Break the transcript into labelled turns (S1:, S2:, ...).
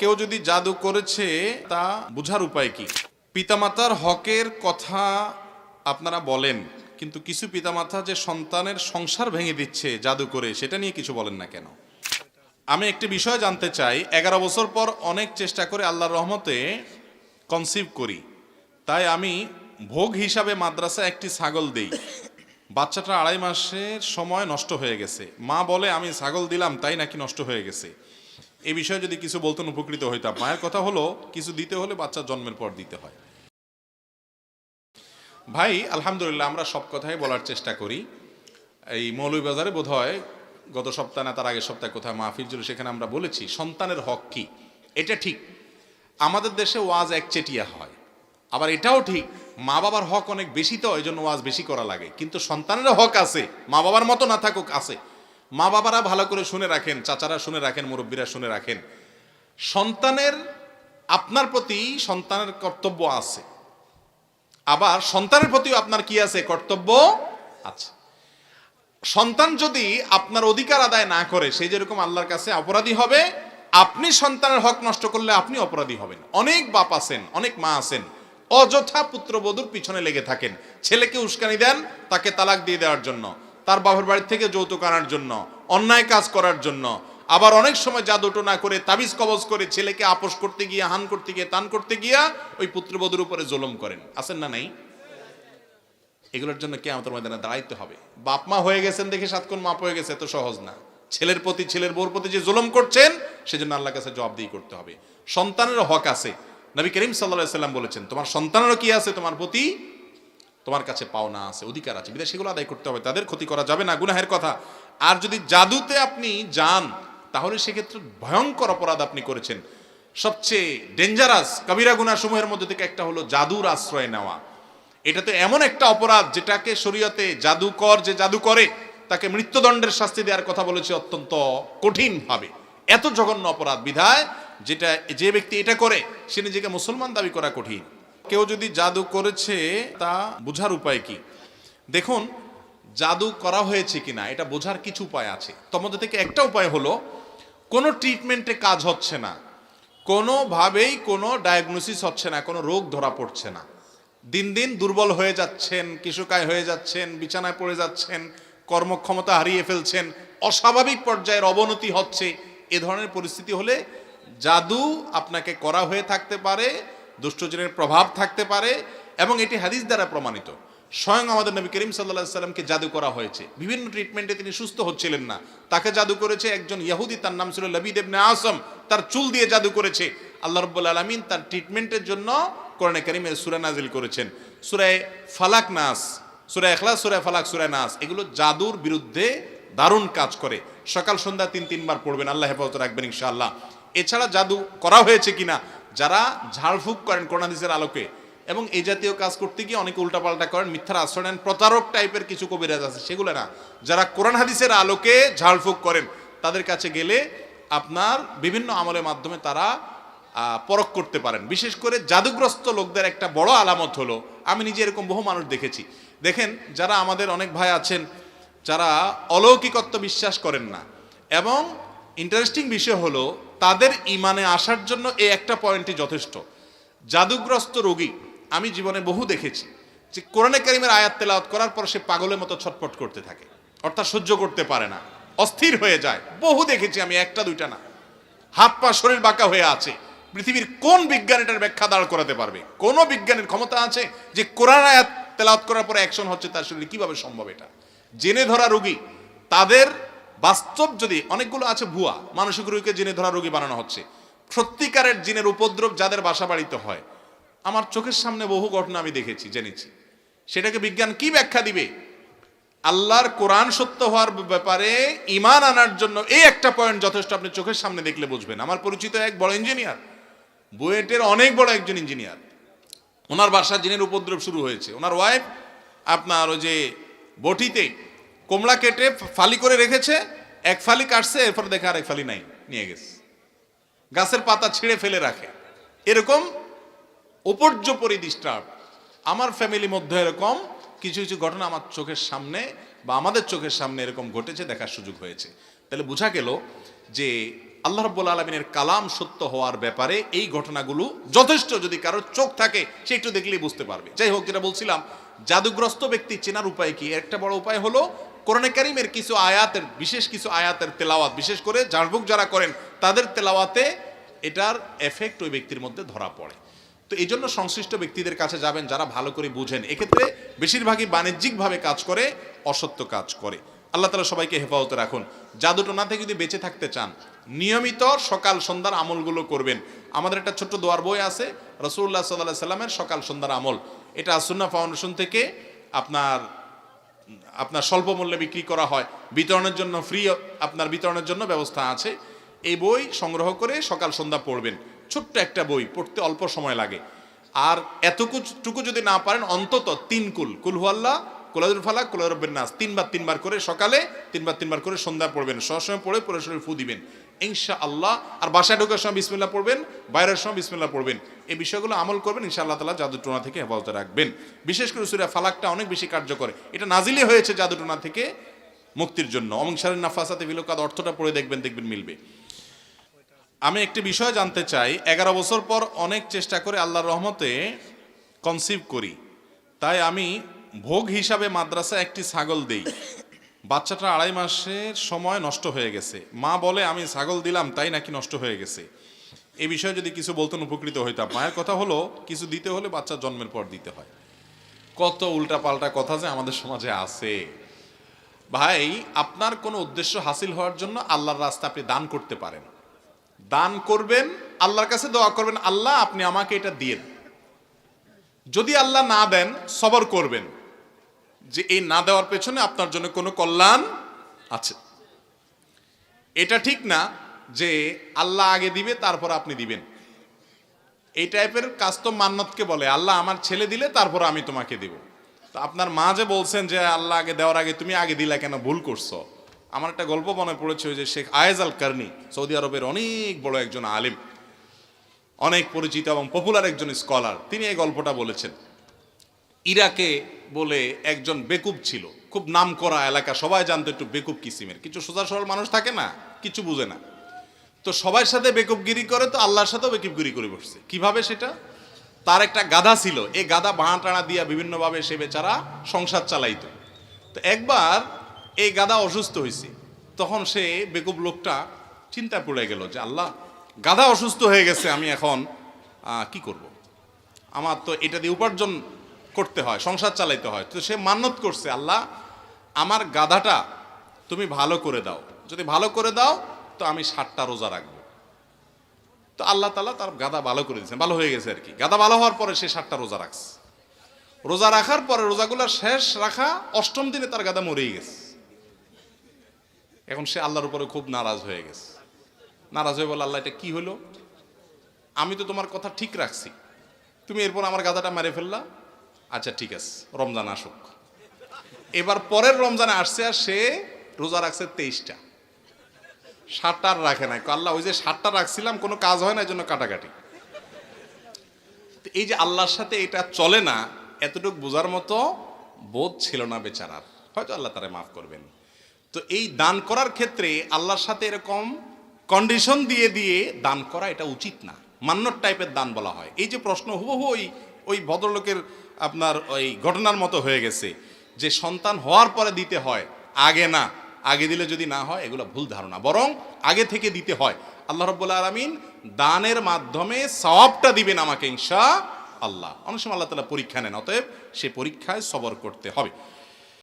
S1: কেউ যদি জাদু করেছে, তা বোঝার উপায় কি? পিতামাতার হকের কথা আপনারা বলেন, কিন্তু কিছু পিতামাতা যে সন্তানের সংসার ভেঙে দিচ্ছে, জাদু করে, সেটা নিয়ে কিছু বলেন না কেন? আমি একটি বিষয় জানতে চাই। এগারো বছর পর অনেক চেষ্টা করে আল্লাহর রহমতে কনসিভ করি। তাই আমি ভোগ হিসাবে মাদ্রাসা একটি ছাগল দেই। বাচ্চাটা আড়াই মাসের সময় নষ্ট হয়ে গেছে। মা বলে, আমি ছাগল দিলাম, তাই নাকি নষ্ট হয়ে গেছে? এই বিষয়ে যদি কিছু বলতেন, উপকৃত হইতাম। মায়ের কথা হলো, কিছু দিতে হলে বাচ্চা জন্মের পর দিতে হয়। ভাই, আলহামদুলিল্লাহ, আমরা সব কথাই বলার চেষ্টা করি। এই মৌলভীবাজারে বোধ হয় গত সপ্তাহে না, তার আগের সপ্তাহে কোথায় মাহফিল ছিল, সেখানে আমরা বলেছি, সন্তানের হক কি? এটা ঠিক। আমাদের দেশে ওয়াজ একচেটিয়া হয়। আবার এটাও ঠিক, মা বাবার হক অনেক বেশি তো এই জন্য ওয়াজ বেশি করা লাগে। কিন্তু সন্তানেরও হক আছে, মা বাবার মতো না থাকুক, আছে। মা বাবারা ভালো করে শুনে রাখেন, চাচারা শুনে রাখেন, মুরব্বীরা শুনে রাখেন। সন্তানের, আপনার প্রতি সন্তানের কর্তব্য আছে। আবার সন্তানের প্রতিও আপনার কি আছে? কর্তব্য আছে। সন্তান যদি আপনার অধিকার আদায় না করে সেই যেরকম আল্লাহর কাছে অপরাধী হবে, আপনি সন্তানের হক নষ্ট করলে আপনি অপরাধী হবেন। অনেক বাপ আছেন, অনেক মা আছেন, অযথা পুত্রবধূর পিছনে লেগে থাকেন। ছেলেকে উস্কানি দেন, তাকে তালাক দিয়ে দেওয়ার জন্য। তার বাবার বাড়ি থেকে যৌতুক আনার জন্য, অন্যায় কাজ করার জন্য। আবার অনেক সময় জাদুটো না করে, তাবিজ কবজ করে ছেলেকে আপোষ করতে গিয়ে, হান করতে গিয়ে, তান করতে গিয়া ওই পুত্রবধূর উপরে জুলুম করেন। আছেন না নাই? এগুলোর জন্য কে আমাদের ময়দানে দাঁড়াইতে হবে। বাপ মা হয়ে গেছেন দেখে সাতক্ষণ মাপ হয়ে গেছে এত সহজ না। ছেলের প্রতি, ছেলের বউর প্রতি যে জুলুম করছেন, সেজন্য আল্লাহ কাছে জবাবদিহি করতে হবে। সন্তানেরও হক আছে। নবী করিম সাল্লাহ সাল্লাম বলেছেন, তোমার সন্তানেরও কি আছে? তোমার প্রতি তোমার কাছে পাওনা আছে, অধিকার আছে বিধায় সেগুলো আদায় করতে হবে, তাদের ক্ষতি করা যাবে না, গুনাহের কথা। আর যদি জাদুতে আপনি যান, তাহলে সেক্ষেত্রে ভয়ঙ্কর অপরাধ আপনি করেছেন। সবচেয়ে ডেঞ্জারাস কবিরা গুনা সমূহের মধ্যে থেকে একটা হলো জাদুর আশ্রয় নেওয়া। এটা তো এমন একটা অপরাধ যেটাকে শরীয়তে জাদুকর যে জাদু করে, তাকে মৃত্যুদণ্ডের শাস্তি দেওয়ার কথা বলেছে অত্যন্ত কঠিন ভাবে এত জঘন্য অপরাধ বিধায়, যেটা যে ব্যক্তি এটা করে, সে নিজেকে মুসলমান দাবি করা কঠিন। কেউ যদি জাদু করেছে, তা বোঝার উপায় কি? দেখুন, জাদু করা হয়েছে কিনা, এটা বোঝার কিছু উপায় আছে। মধ্যে থেকে একটা উপায় হলো, কোনো ট্রিটমেন্টে কাজ হচ্ছে না। কোনোভাবেই কোনো ডায়াগনোসিস হচ্ছে না, কোনো রোগ ধরা পড়ছে না। দিন দিন দুর্বল হয়ে যাচ্ছেন কিশোকায় হয়ে যাচ্ছেন, বিছানায় পড়ে যাচ্ছেন, কর্মক্ষমতা হারিয়ে ফেলছেন, অস্বাভাবিক পর্যায়ের অবনতি হচ্ছে, এ ধরনের পরিস্থিতি হলে জাদু আপনাকে করা হয়ে থাকতে পারে দুষ্টজনের প্রভাব থাকতে পারে এবং এটি হাদিস দ্বারা প্রমাণিত। স্বয়ং আমাদের নবী করিম সাল্লাহ সাল্লামকে জাদু করা হয়েছে। বিভিন্ন ট্রিটমেন্টে তিনি সুস্থ হচ্ছিলেন না। তাকে জাদু করেছে একজন ইয়াহুদি, তার নাম ছিল লবিদ ইবনে আসম। তার চুল দিয়ে জাদু করেছে। আল্লাহ রব্বুল আলমিন তার ট্রিটমেন্টের জন্য কোরআনে করিমের সুরা নাজিল করেছেন। সুরায় ফালাক নাস সুরায় এখলাস সুরায় ফালাক সুরায় নাস, এগুলো জাদুর বিরুদ্ধে দারুণ কাজ করে। সকাল, সন্ধ্যা তিন, তিনবার পড়বেন, আল্লাহ হেফাজত রাখবেন ইনশাআল্লাহ। এছাড়া জাদু করা হয়েছে কিনা যারা ঝাড়ফুঁক করেন কোরআনাদিসের আলোকে। এবং এই জাতীয় কাজ করতে গিয়ে অনেকে উল্টাপাল্টা করেন, মিথ্যার আশ্রয় নেন, প্রতারক টাইপের কিছু কবিরাজ আছে, সেগুলো না। যারা কোরআন হাদিসের আলোকে ঝাড়ফুঁক করেন, তাদের কাছে গেলে আপনার বিভিন্ন আমলের মাধ্যমে তারা পরখ করতে পারেন। বিশেষ করে জাদুগ্রস্ত লোকদের একটা বড় আলামত হলো, আমি নিজে এরকম বহু মানুষ দেখেছি। দেখেন, যারা আমাদের অনেক ভাই আছেন, যারা অলৌকিকত্ব বিশ্বাস করেন না, এবং ইন্টারেস্টিং বিষয় হলো, তাদের ইমানে আসার জন্য এই একটা পয়েন্টই যথেষ্ট। জাদুগ্রস্ত রোগী আমি জীবনে বহু দেখেছি যে কোরআনে কারিমের আয়াত তেলাওয়াত করার পর সে পাগলের মতো ছটফট করতে থাকে, অর্থাৎ সহ্য করতে পারে না, অস্থির হয়ে যায়। বহু দেখেছি আমি, একটা, দুইটা না। হাত, পা, শরীর বাঁকা হয়ে আছে। পৃথিবীর কোন বিজ্ঞান এটার ব্যাখ্যা দাঁড় করাতে পারবে? কোন বিজ্ঞানের ক্ষমতা আছে যে কোরআন আয়াত তেলাওয়াত করার পরে অ্যাকশন হচ্ছে তার শরীরে? কীভাবে সম্ভব এটা? জেনে ধরা রোগী, তাদের বাস্তব যদি অনেকগুলো আছে ভুয়া, মানসিক রোগীকে জেনে ধরা রোগী বানানো হচ্ছে, সত্যিকারের জিনের উপদ্রব যাদের বাসা বাড়িতে হয়, আমার চোখের সামনে বহু ঘটনা আমি দেখেছি, জেনেছি। সেটাকে বিজ্ঞান কি ব্যাখ্যা দিবে? আল্লাহর কোরআন সত্য হওয়ার ব্যাপারে ইমান আনার জন্য এই একটা পয়েন্ট যথেষ্ট আপনি চোখের সামনে দেখলে বুঝবেন। আমার পরিচিত এক বড় ইঞ্জিনিয়ার বুয়েটের অনেক বড় একজন ইঞ্জিনিয়ার ওনার বাসা জিনের উপদ্রব শুরু হয়েছে। ওনার ওয়াইফ আপনার ওই যে বটিতে কোমড়া কেটে ফালি করে রেখেছে, এক ফালি কাটছে, এরপর দেখে আর এক ফালি নাই, নিয়ে গেছে। গাছের পাতা ছিঁড়ে ফেলে রাখে। এরকম উপর্যপরি ডিস্টার্ব আমার ফ্যামিলি মধ্যে এরকম কিছু কিছু ঘটনা আমার চোখের সামনে বা আমাদের চোখের সামনে এরকম ঘটেছে, দেখার সুযোগ হয়েছে। তাহলে বোঝা গেল যে আল্লাহ রব্বুল আলমিনের কালাম সত্য হওয়ার ব্যাপারে এই ঘটনাগুলো যথেষ্ট। যদি কারোর চোখ থাকে, সে একটু দেখলেই বুঝতে পারবে। যাই হোক, যেটা বলছিলাম, জাদুগ্রস্ত ব্যক্তি চেনার উপায় কি? একটা বড় উপায় হলো কোরআনে কারিমের কিছু আয়াতের, বিশেষ কিছু আয়াতের তেলাওয়াত, বিশেষ করে জারবুক যারা করেন, তাদের তেলাওয়াতে এটার এফেক্ট ওই ব্যক্তির মধ্যে ধরা পড়ে। তো এই জন্য সংশ্লিষ্ট ব্যক্তিদের কাছে যাবেন যারা ভালো করে বুঝেন। এক্ষেত্রে বেশিরভাগই বাণিজ্যিকভাবে কাজ করে, অসত্য কাজ করে। আল্লাহ তালা সবাইকে হেফাজতে রাখুন। জাদুটোনা থেকে যদি বেঁচে থাকতে চান, নিয়মিত সকাল সন্ধ্যার আমলগুলো করবেন। আমাদের একটা ছোট্ট দোয়ার বই আছে রসুল্লাহ সাল্লাহ সাল্লামের সকাল সন্ধ্যার আমল। এটা আসুন্না ফাউন্ডেশন থেকে আপনার আপনার স্বল্প মূল্যে বিক্রি করা হয়, বিতরণের জন্য ফ্রি আপনার বিতরণের জন্য ব্যবস্থা আছে। এই বই সংগ্রহ করে সকাল সন্ধ্যা পড়বেন। ছোট্ট একটা বই, পড়তে অল্প সময় লাগে। আর এতটুকু যদি না পারেন, অন্তত তিন কুল। কুলহুয়াল্লাহ কোলাদুল ফালাক কোলাদুল নাস। তিনবার তিনবার করে সকালে, তিনবার তিনবার করে সন্ধ্যা পড়বেন। সবসময় পড়ে পরে ফু দিবেন। ইনশা আল্লাহ আর বাসায় ঢোকার সময় বিসমিল্লা পড়বেন, বাইরের সময় বিসমিল্লা পড়বেন। এই বিষয়গুলো আমল করবেন ইনশা আল্লাহ তালা জাদুটোনা থেকে হেফাজতে রাখবেন। বিশেষ করে সুরা ফালাকটা অনেক বেশি কার্যকর। এটা নাজিলে হয়েছে জাদুটোনা থেকে মুক্তির জন্য। অমংসারের নাফাসাতে বিলোকাত অর্থটা পড়ে দেখবেন দেখবেন মিলবে। আমি একটি বিষয় জানতে চাই। এগারো বছর পর অনেক চেষ্টা করে আল্লাহর রহমতে কনসিভ করি। তাই আমি ভোগ হিসাবে মাদ্রাসা একটি ছাগল দেই। বাচ্চাটা আড়াই মাসের সময় নষ্ট হয়ে গেছে। মা বলে, আমি ছাগল দিলাম, তাই নাকি নষ্ট হয়ে গেছে? এ বিষয়ে যদি কিছু বলতেন, উপকৃত হইতাম। মায়ের কথা হলো, কিছু দিতে হলে বাচ্চা জন্মের পর দিতে হয়। কত উল্টা পাল্টা কথা যে আমাদের সমাজে আছে। ভাই, আপনার কোনো উদ্দেশ্য হাসিল হওয়ার জন্য আল্লাহর রাস্তা আপনি দান করতে পারেন। দান করবেন, আল্লাহর কাছে দোয়া করবেন, আল্লাহ, আপনি আমাকে এটা দিয়েন যদি আল্লাহ না দেন, সবর করবেন। যে এই না দেওয়ার পেছনে আপনার জন্য কোনো কল্যাণ আছে। এটা ঠিক না যে আল্লাহ আগে দিবে, তারপর আপনি দিবেন। এই টাইপের কাজ তো মান্নতকে বলে, আল্লাহ আমার ছেলে দিলে তারপর আমি তোমাকে দিব। তো আপনার মা যে বলছেন যে আল্লাহ আগে দেওয়ার আগে তুমি আগে দিলা কেন, ভুল করছ? আমার একটা গল্প মনে পড়েছে যে Sheikh Ayez Al Qarni Saudi আরবের অনেক বড় একজন আলিম, অনেক পরিচিত এবং পপুলার একজন স্কলার তিনি এই গল্পটা বলেছেন। ইরাকে বলে একজন বেকুব ছিল। খুব নাম করা এলাকা, সবাই জানতো একটু বেকুব কিসিমের। কিছু সোজা সরল মানুষ থাকে না, কিছু বুঝে না। তো সবার সাথে বেকুবগিরি করে, তো আল্লাহর সাথেও বেকুবগিরি করে বসছে। কীভাবে সেটা? তার একটা গাধা ছিল। এই গাধা বাঁড়া টানা দিয়া বিভিন্নভাবে সে বেচারা সংসার চালাইত। তো একবার এই গাধা অসুস্থ হয়েছে তখন সে বেকুব লোকটা চিন্তা পড়ে গেল যে, আল্লাহ, গাধা অসুস্থ হয়ে গেছে, আমি এখন কি করব। আমার তো এটা দিয়ে উপার্জন করতে হয়, সংসার চালাইতে হয়। তো সে মান্যত করছে, আল্লাহ, আমার গাধাটা তুমি ভালো করে দাও। যদি ভালো করে দাও, তো আমি ষাটটা রোজা রাখব। তো আল্লাহ তালা তার গাদা ভালো করে দিয়েছেন, ভালো হয়ে গেছে আর কি। গাদা ভালো হওয়ার পরে সে ষাটটা রোজা রাখছে। রোজা রাখার পরে রোজাগুলো শেষ রাখা অষ্টম দিনে তার গাদা মরেই গেছে। এখন সে আল্লাহর উপরে খুব নারাজ হয়ে গেছে। নারাজ হয়ে বলে, আল্লাহ, এটা কি হলো? আমি তো তোমার কথা ঠিক রাখছি। তুমি এরপর আমার গাদাটা মেরে ফেললা আচ্ছা ঠিক আছে, রমজান আসুক। এবার পরের রমজানে আসছে আর সে রোজা রাখছে তেইশটা। আর রাখে নাই। আল্লাহ, ওই যে ষাটটা রাখছিলাম, কোনো কাজ হয় না, এই জন্য কাটাকাটি। এই যে আল্লাহর সাথে এটা চলে না, এতটুকু বোঝার মতো বোধ ছিল না বেচারার। হয়তো আল্লাহ তারা মাফ করবেন। তো এই দান করার ক্ষেত্রে আল্লাহর সাথে এরকম কন্ডিশন দিয়ে দিয়ে দান করা এটা উচিত না। মান্যর টাইপের দান বলা হয়। এই যে প্রশ্ন হুবহু ওই ওই ভদ্রলোকের আপনার ওই ঘটনার মতো হয়ে গেছে। যে সন্তান হওয়ার পরে দিতে হয়, আগে না। আগে দিলে যদি না হয়, এগুলো ভুল ধারণা। বরং আগে থেকে দিতে হয়। আল্লাহ রব্বুল আলমিন দানের মাধ্যমে সবটা দিবেন আমাকে ইনশা আল্লাহ। অনেক সময় আল্লাহ তালা পরীক্ষা নেন, অতএব সে পরীক্ষায় সবর করতে হবে।